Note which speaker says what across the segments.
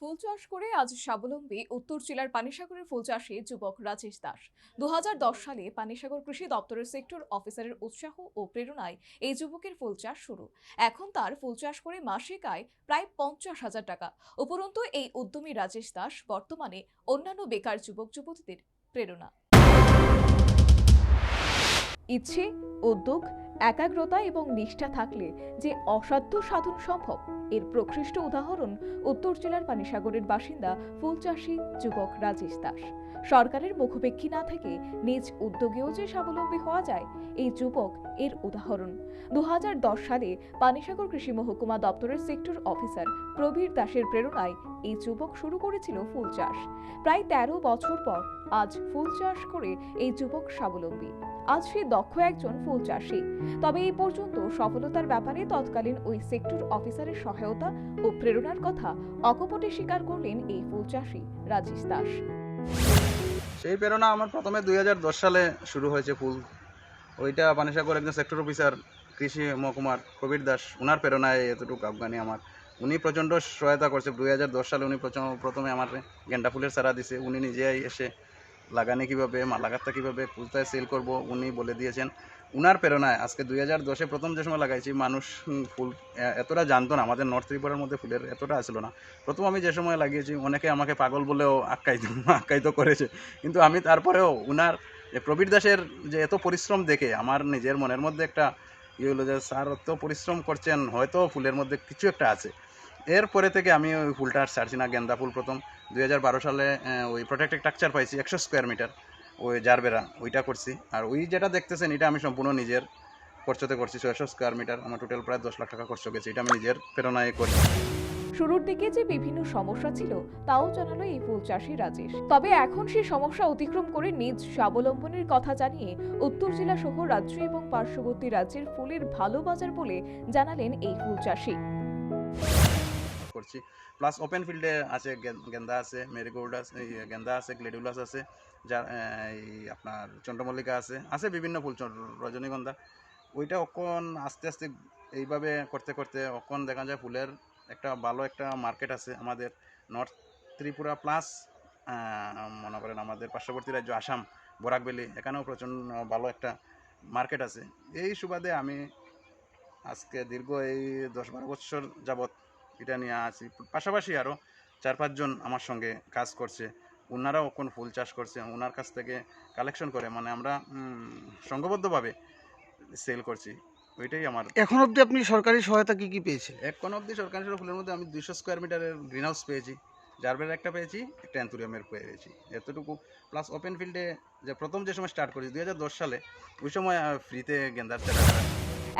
Speaker 1: ফুল চাষ করে আজ স্বাবলম্বী উত্তর জেলার পানিসাগরের ফুল চাষে যুবক রাজেশ দাস। দু হাজার দশ সালে পানিসাগর কৃষি দপ্তরের সেক্টর অফিসারের উৎসাহ ও প্রেরণায় এই যুবকের ফুল চাষ শুরু। এখন তার ফুল চাষ করে মাসিক আয় প্রায় পঞ্চাশ হাজার টাকা। উপরন্তু এই উদ্যমী রাজেশ দাস বর্তমানে অন্যান্য বেকার যুবক যুবতীদের প্রেরণা। ইচ্ছে, উদ্যোগ, একাগ্রতা এবং নিষ্ঠা থাকলে যে অসাধ্য সাধন সম্ভব এর প্রকৃষ্ট উদাহরণ উত্তর জেলার পানিসাগরের বাসিন্দা ফুলচাষী যুবক রাজেশ দাস। সরকারের মুখোপেক্ষী না থেকে নিজ উদ্যোগেও যে স্বাবলম্বী হওয়া যায়, এই যুবক এর উদাহরণ। দু হাজার দশ সালে পানিসাগর কৃষি মহকুমা দপ্তরের সেক্টর অফিসার প্রবীর দাসের প্রেরণায় এই যুবক শুরু করেছিল ফুল চাষ প্রায় তেরো বছর পর আজ ফুল চাষ করে এই যুবক স্বাবলম্বী। আজ সে দক্ষ একজন ফুল চাষী। তবে এই পর্যন্ত সফলতার ব্যাপারে তৎকালীন ওই সেক্টর অফিসারের সহায়তা ও প্রেরণার কথা অকপটে স্বীকার করলেন এই ফুল চাষী রাজেশ দাস।
Speaker 2: সেই প্রেরণা আমার প্রথমে দুই হাজার দশ সালে শুরু হয়েছে ফুল। ওইটা পানিসাগর একজন সেক্টর অফিসার কৃষি মহকুমার কবির দাস ওনার প্রেরণায় এতটুকু আফগানি আমার। উনি প্রচণ্ড সহায়তা করছে। দুই হাজার দশ সালে উনি প্রথমে আমার গেন্ডা ফুলের সারা দিছে। উনি নিজেই এসে লাগানি কীভাবে, মা লাগাতে কীভাবে কোথায় সেল করব, উনি বলে দিয়েছেন। উনার প্রেরণায় আজকে দুই হাজার দশে প্রথম যে সময় লাগাইছি, মানুষ ফুল এতটা জানতো না। আমাদের নর্থ ত্রিপুরার মধ্যে ফুলের এতটা আসলো না। প্রথম আমি যে সময় লাগিয়েছি, অনেকে আমাকে পাগল বলেও আখ্যায়িত আখ্যায়িত করেছে। কিন্তু আমি তারপরেও উনার যে প্রবীর দাসের যে এত পরিশ্রম দেখে, আমার নিজের মনের মধ্যে একটা ইয়ে হলো যে, স্যার অত পরিশ্রম করছেন, হয়তো ফুলের মধ্যে কিছু একটা আছে। এরপরে থেকে আমি ওই ফুলটা আর ছাড়ছি না, গেন্দা ফুল প্রথম। দুই হাজার বারো সালে ওই প্রোটেক্টেড স্ট্রাকচার পাইছি, একশো স্কোয়ার মিটার ওই জারবেরা, ওইটা করছি। আর ওই যেটা দেখতেছেন, এটা আমি সম্পূর্ণ নিজের খরচতে করছি। ছয়শো স্কোয়ার মিটার আমার টোটাল প্রায় দশ লাখ টাকা খরচ গেছে, এটা আমি নিজের প্রেরণায় করি
Speaker 1: শুরুর দিকে যে বিভিন্ন সমস্যা ছিল, তাও জানালো এই ফুল চাষী রাজেশ। তবে এখন সেই সমস্যা অতিক্রম করে নিজ স্বাবলম্বনের কথা জানিয়ে উত্তর জেলা সহ রাজ্য এবং পার্শ্ববর্তী রাজ্যের ফুলের ভালো বাজার বলে জানালেন এই ফুল চাষী।
Speaker 2: করছি। প্লাস ওপেন ফিল্ডে আছে গেন্দা আছে, মেরিগোল্ড আছে গেন্দা আছে, গ্লেডুলাস আছে যার আপনার চন্দ্রমল্লিকা আছে আছে বিভিন্ন ফুল রজনীগন্ধা। ওইটা অকন আস্তে আস্তে এইভাবে করতে করতে অকন দেখা যায় ফুলের একটা ভালো একটা মার্কেট আছে আমাদের নর্থ ত্রিপুরা প্লাস মনে করেন আমাদের পার্শ্ববর্তী রাজ্য আসাম, বরাক ভ্যালি এখানেও প্রচণ্ড ভালো একটা মার্কেট আছে। এই সুবাদে আমি আজকে দীর্ঘ এই দশ বারো বছর যাবৎ এটা নিয়ে আছি। পাশাপাশি আরও চার পাঁচজন আমার সঙ্গে কাজ করছে। ওনারাও কোন ফুল চাষ করছে। ওনার কাছ থেকে কালেকশন করে মানে আমরা সংঘবদ্ধভাবে সেল করছি। ওইটাই আমার
Speaker 3: এখন অবধি আপনি সরকারি সহায়তা কী কী পেয়েছেন?
Speaker 2: এখন অবধি সরকারি ফুলের মধ্যে আমি দুইশো স্কোয়ার মিটারের গ্রিন হাউস পেয়েছি। জারবের একটা পেয়েছি, একটা অ্যান্থুরিয়ামের পেয়েছি। এতটুকু প্লাস ওপেন ফিল্ডে যে প্রথম যে সময় স্টার্ট করেছি, দুই হাজার দশ সালে, ওই সময় ফ্রিতে গেন্দার চারা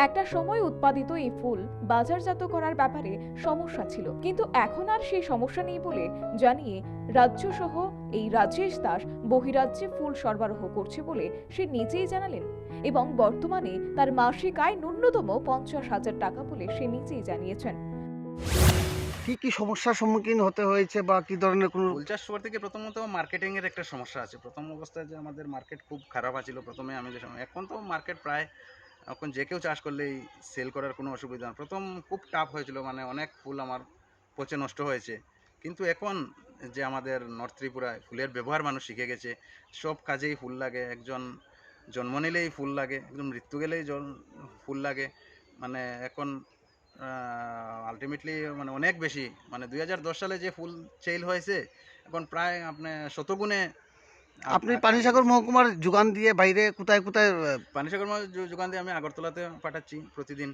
Speaker 1: একটা সময় উৎপাদিত এই ফুল বাজারজাত করার ব্যাপারে সমস্যা ছিল। কিন্তু এখন আর সেই সমস্যা নেই বলে জানিয়ে রাজ্য সহ এই রাজেশ দাস বহিরাজ্যে ফুল সরবরাহ করছে বলে সে নিজেই জানালেন। এবং বর্তমানে তার মাসিক আয় ন্যূনতম পঞ্চাশ হাজার টাকা বলে সে নিজেই জানিয়েছেন।
Speaker 3: কি কি সমস্যার সম্মুখীন হতে হয়েছে বা কি ধরনের কোনো
Speaker 2: ফুল চাষ শুরু থেকে প্রথমত মার্কেটিং এর একটা সমস্যা আছে। প্রথম অবস্থায় যে আমাদের মার্কেট খুব খারাপ আছিল, প্রথমে আমি যে সময় এখন তো মার্কেট প্রায় এখন যে কেউ চাষ করলেই সেল করার কোনো অসুবিধা না প্রথম খুব টাফ হয়েছিল মানে অনেক ফুল আমার পচে নষ্ট হয়েছে। কিন্তু এখন যে আমাদের নর্থ ত্রিপুরায় ফুলের ব্যবহার মানুষ শিখে গেছে, সব কাজেই ফুল লাগে। একজন জন্ম নিলেই ফুল লাগে, একজন মৃত্যু গেলেই জল ফুল লাগে। মানে এখন আলটিমেটলি মানে অনেক বেশি। মানে দু হাজার দশ সালে যে ফুল সেল হয়েছে এখন প্রায় আপনি শতগুণে
Speaker 3: আপনি পানিসাগর মহকুমার যোগান দিয়ে বাইরে কোথায় কোথায়
Speaker 2: পানিসাগর যোগান দিয়ে আমি আগরতলাতে পাঠাচ্ছি প্রতিদিন।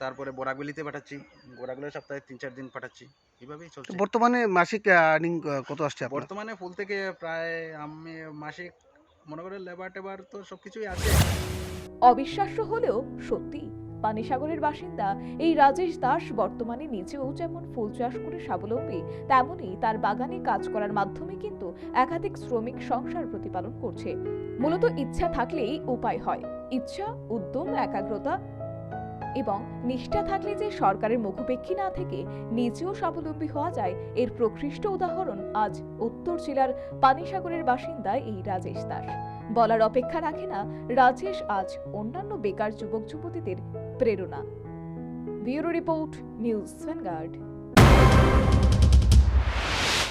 Speaker 2: তারপরে বোরাকবেলিতে পাঠাচ্ছি। বোরাকবেলি সপ্তাহে তিন চার দিন পাঠাচ্ছি। এইভাবেই চলছে।
Speaker 3: বর্তমানে মাসিক আর্নিং কত আসছে
Speaker 2: বর্তমানে ফুল থেকে প্রায় আমি মাসিক মনে করে লেবার টেবার তো সব কিছুই আছে।
Speaker 1: অবিশ্বাস্য হলেও সত্যি পানিসাগরের বাসিন্দা, এই রাজেশ দাস বর্তমানে নিজেও যেমন ফুল চাষ করে স্বাবলম্বী তেমনি তার বাগানে কাজ করার মাধ্যমে কিন্তু একাধিক শ্রমিক সংসার প্রতিপালন করছে। মূলত ইচ্ছা থাকলেই উপায় হয়, ইচ্ছা, উদ্যম, একাগ্রতা এবং নিষ্ঠা থাকলে যে সরকারের মুখোপেক্ষী না থেকে নিজেও স্বাবলম্বী হওয়া যায়, এর প্রকৃষ্ট উদাহরণ আজ উত্তর জেলার পানিসাগরের বাসিন্দা এই রাজেশ দাস। বলার অপেক্ষা রাখে না রাজেশ আজ অন্যান্য বেকার যুবক যুবতীদের প্রেরণা। Bureau report, news vanguard.